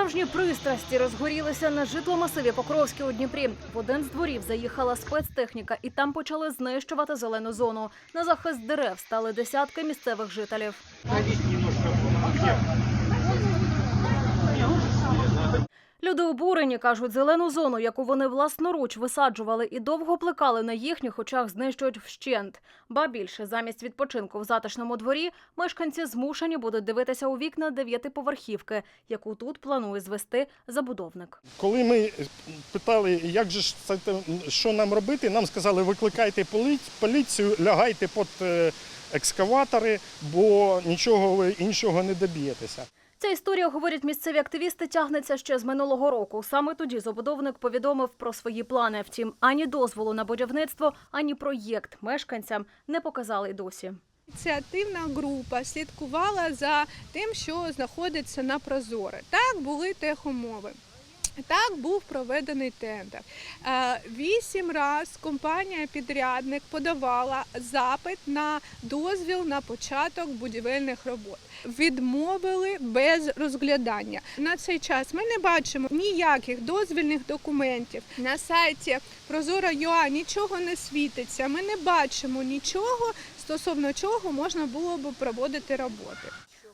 Справжні пристрасті розгорілися на житломасиві Покровське у Дніпрі. В один з дворів заїхала спецтехніка, і там почали знищувати зелену зону. На захист дерев стали десятки місцевих жителів. Люди обурені кажуть, зелену зону, яку вони власноруч висаджували і довго плекали на їхніх очах, знищують вщент. Ба більше замість відпочинку в затишному дворі мешканці змушені будуть дивитися у вікна дев'ятиповерхівки, яку тут планує звести забудовник. Коли ми питали, як же це, що нам робити, нам сказали, викликайте поліцію, лягайте під е, екскаватори, бо нічого ви іншого не доб'єтеся. Ця історія, говорять місцеві активісти, тягнеться ще з минулого року. Саме тоді забудовник повідомив про свої плани. Втім, ані дозволу на будівництво, ані проєкт мешканцям не показали досі. Ініціативна група слідкувала за тим, що знаходиться на Прозоре. Так були техумови. Так був проведений тендер. Е, Вісім раз компанія-підрядник подавала запит на дозвіл на початок будівельних робот. Відмовили без розглядання. На цей час ми не бачимо ніяких дозвільних документів. На сайті Прозора.ua нічого не світиться. Ми не бачимо нічого, стосовно чого можна було б проводити роботи.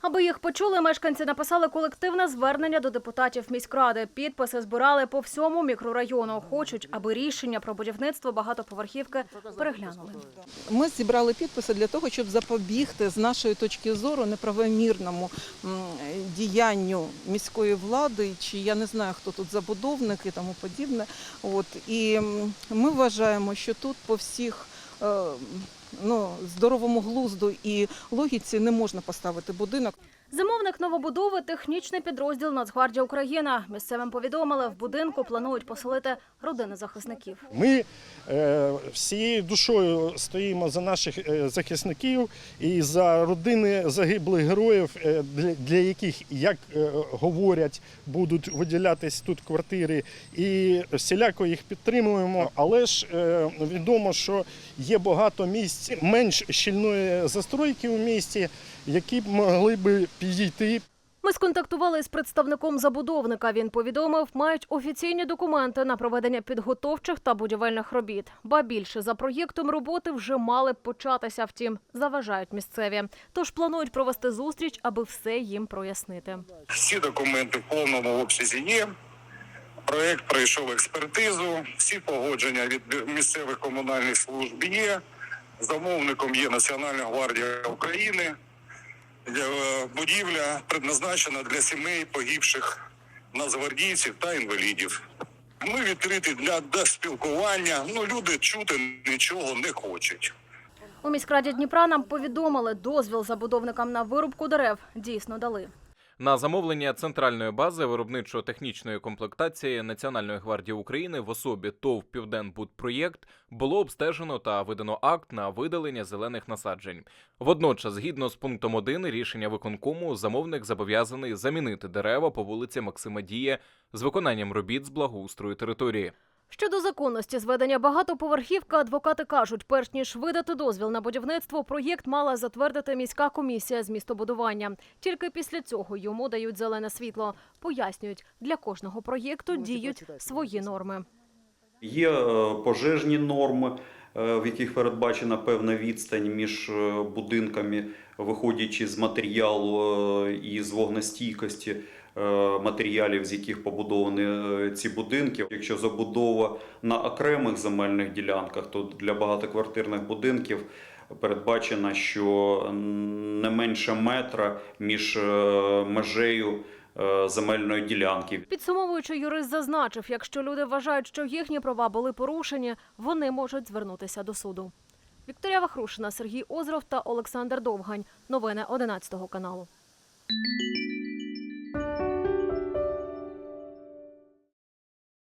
Аби їх почули, мешканці написали колективне звернення до депутатів міськради. Підписи збирали по всьому мікрорайону. Хочуть, аби рішення про будівництво багатоповерхівки переглянули. Ми зібрали підписи для того, щоб запобігти з нашої точки зору неправомірному діянню міської влади, чи я не знаю, хто тут забудовник і тому подібне. От і ми вважаємо, що тут по всіх. Ну, здоровому глузду і логіці не можна поставити будинок. Замовник новобудови технічний підрозділ Нацгвардія Україна. Місцевим повідомили, в будинку планують поселити родини захисників. Ми е, всією душою стоїмо за наших е, захисників і за родини загиблих героїв, е, для, для яких, як е, говорять, будуть виділятись тут квартири, і всіляко їх підтримуємо. Але ж е, відомо, що є багато місць менш щільної застройки у місті, які б могли би підійти Ми сконтактували з представником забудовника. Він повідомив, мають офіційні документи на проведення підготовчих та будівельних робіт. Ба більше за проєктом роботи вже мали б початися. Втім, заважають місцеві. Тож планують провести зустріч, аби все їм прояснити. Всі документи в повному обсязі є. Проект пройшов експертизу, всі погодження від місцевих комунальних служб є. Замовником є Національна гвардія України. Е, Будівля предназначена для сімей погибших нацгвардійців та інвалідів. Ми відкриті для, спілкування. Ну, люди чути нічого не хочуть. У міськраді Дніпра нам повідомили, дозвіл забудовникам на вирубку дерев дійсно дали. На замовлення центральної бази виробничо-технічної комплектації Національної гвардії України в особі ТОВ Південбудпроєкт було обстежено та видано акт на видалення зелених насаджень. Водночас, згідно з пунктом 1 рішення виконкому, замовник зобов'язаний замінити дерева по вулиці Максима Дія з виконанням робіт з благоустрою території. Щодо законності зведення багатоповерхівки, адвокати кажуть, перш ніж видати дозвіл на будівництво, проєкт мала затвердити міська комісія з містобудування. Тільки після цього йому дають зелене світло. Пояснюють, для кожного проєкту діють свої норми. Є е, пожежні норми, в яких передбачена певна відстань між е, будинками, виходячи з матеріалу е, і з вогнестійкості е, матеріалів, з яких побудовані е, ці будинки. Якщо забудова на окремих земельних ділянках, то для багатоквартирних будинків передбачено, що не менше метра між е, межею е, земельної ділянки. Підсумовуючи, юрист зазначив, якщо люди вважають, що їхні права були порушені, вони можуть звернутися до суду. Вікторія Вахрушина, Сергій Озров та Олександр Довгань. Новини 11 каналу.